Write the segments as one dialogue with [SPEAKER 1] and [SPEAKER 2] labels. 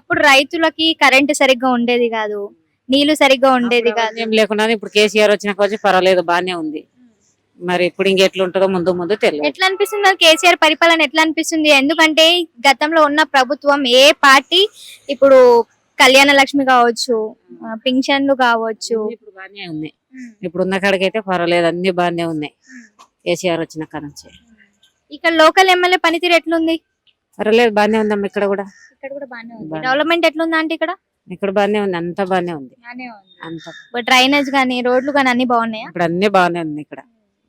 [SPEAKER 1] అప్పుడు రైతులకి కరెంట్ సరిగ్గా ఉండేది కాదు నీళ్ళు సరిగ్గా ఉండేది కాదు.
[SPEAKER 2] ఏం లేకుండా ఇప్పుడు కేసీఆర్ వచ్చిన వచ్చి పర్వాలేదు బానే ఉంది. మరి ఇప్పుడు ఇంకెట్లుంటుందో ముందు ముందు తెలియదు.
[SPEAKER 1] ఎట్లా అనిపిస్తుంది కేసీఆర్ పరిపాలన ఎట్లా అనిపిస్తుంది? ఎందుకంటే గతంలో ఉన్న ప్రభుత్వం ఏ పార్టీ ఇప్పుడు కళ్యాణ లక్ష్మి కావచ్చు పింఛన్లు కావచ్చు.
[SPEAKER 2] ఇప్పుడు బానే ఉన్నాయి. ఇప్పుడు ఉన్న కాడికైతే పర్వాలేదు అన్ని బానే ఉన్నాయి. కేసీఆర్ వచ్చిన కాడ నుంచి.
[SPEAKER 1] ఇక్కడ లోకల్ ఎమ్మెల్యే పనితీరు ఎట్లుంది?
[SPEAKER 2] పర్వాలేదు బానే ఉందమ్మా ఇక్కడ కూడా.
[SPEAKER 1] ఇక్కడ కూడా బానే ఉంది.
[SPEAKER 2] బానే.
[SPEAKER 1] డెవలప్మెంట్ ఎట్లుంది అంటే ఇక్కడ?
[SPEAKER 2] ఇక్కడ బానే ఉంది అంతా బానే ఉంది. అంత
[SPEAKER 1] డ్రైనేజ్ గానీ రోడ్లు గానీ అన్ని బాగున్నాయా?
[SPEAKER 2] ఇప్పుడు అన్ని బానే ఉంది ఇక్కడ.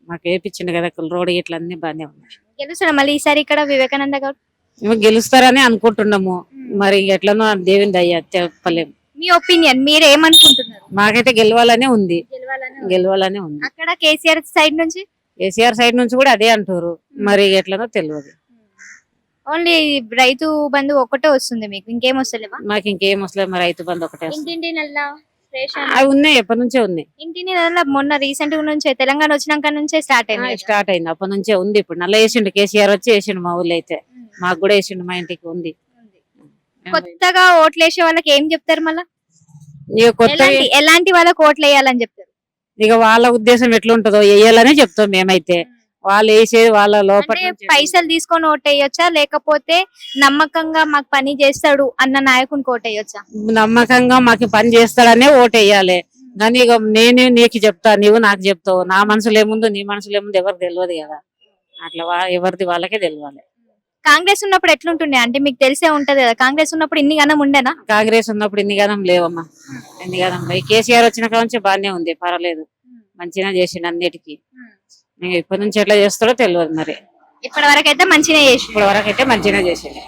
[SPEAKER 2] మాకు వేపించింది కదా రోడ్ ఇట్లా అన్ని బానే ఉన్నాయి.
[SPEAKER 1] గెలుస్తాడు మళ్ళీ ఈసారి ఇక్కడ వివేకానంద గౌడ్
[SPEAKER 2] మేము గెలుస్తారని అనుకుంటున్నాము. మరి ఎట్లనో దేవుని దయ్యా చెప్పలేము
[SPEAKER 1] మీ ఒపీనియన్ మీరు ఏమనుకుంటున్నారు?
[SPEAKER 2] మాకైతే గెలవాలనే ఉంది.
[SPEAKER 1] గెలవాలని
[SPEAKER 2] గెలవాలనే ఉంది.
[SPEAKER 1] అక్కడ కేసీఆర్ సైడ్ నుంచి?
[SPEAKER 2] కేసీఆర్ సైడ్ నుంచి కూడా అదే అంటారు మరి ఎట్లనో తెలియదు
[SPEAKER 1] ఓన్లీ రైతు బంధు ఒక్కటే వస్తుంది మీకు? ఇంకేం వస్తలేవా?
[SPEAKER 2] మాకు ఇంకేం వస్తలేదు మరి రైతు బంధు ఒకటే వస్తుంది.
[SPEAKER 1] ఇంటింటి రేషన్?
[SPEAKER 2] అవి ఉన్నాయి ఎప్పటి నుంచే ఉన్నాయి.
[SPEAKER 1] ఇంటిని నెల మొన్న రీసెంట్ నుంచే తెలంగాణ వచ్చినాక నుంచే స్టార్ట్ అయింది.
[SPEAKER 2] స్టార్ట్ అయింది. అప్పటి నుంచే ఉంది ఇప్పుడు. నల్ల వేసిండు కేసీఆర్ వచ్చి వేసిండు మా ఊళ్ళో అయితే. మాకు కూడా వేసిండు మా ఇంటికి ఉంది.
[SPEAKER 1] కొత్తగా ఓట్లు వేసే వాళ్ళకి ఏం చెప్తారు మళ్ళా?
[SPEAKER 2] ఇక కొత్త
[SPEAKER 1] ఎలాంటి ఎలాంటి వాళ్ళకి ఓట్లు వేయాలని చెప్తారు?
[SPEAKER 2] ఇక వాళ్ళ ఉద్దేశం ఎట్లుంటదో వేయాలనే చెప్తాం మేమైతే. వాళ్ళు వేసేది వాళ్ళ లోపల
[SPEAKER 1] పైసలు తీసుకొని ఓట్ వేయొచ్చా లేకపోతే నమ్మకంగా మాకు పని చేస్తాడు అన్న నాయకునికి ఓట్ వేయొచ్చా
[SPEAKER 2] నమ్మకంగా మాకు పని చేస్తాడనే ఓటు వేయాలి కానీ ఇక నేను నీకు చెప్తా నీవు నాకు చెప్తావు. నా మనసులో ఏముందో నీ మనసులో ఏముందో ఎవరికి తెలియదు కదా. అట్లా ఎవరిది వాళ్ళకే తెలియాలి.
[SPEAKER 1] కాంగ్రెస్ ఉన్నప్పుడు ఎట్లుంటుండే? అంటే మీకు తెలిసే ఉంటది కదా. కాంగ్రెస్ ఉన్నప్పుడు ఇన్ని గనం ఉండేనా?
[SPEAKER 2] కాంగ్రెస్ ఉన్నప్పుడు ఇన్ని గనం లేవమ్మా. ఇన్ని గనం పోయి కేసీఆర్ వచ్చిన కాడ నుంచి బాగానే ఉంది. పర్వాలేదు. మంచిగా చేసిండు అన్నిటికీ. ఇప్పటి నుంచి ఎట్లా చేస్తాడో తెలియదు మరి.
[SPEAKER 1] ఇప్పటి వరకు అయితే మంచిగా చేసి
[SPEAKER 2] ఇప్పటి వరకు అయితే మంచిగా చేసిండు.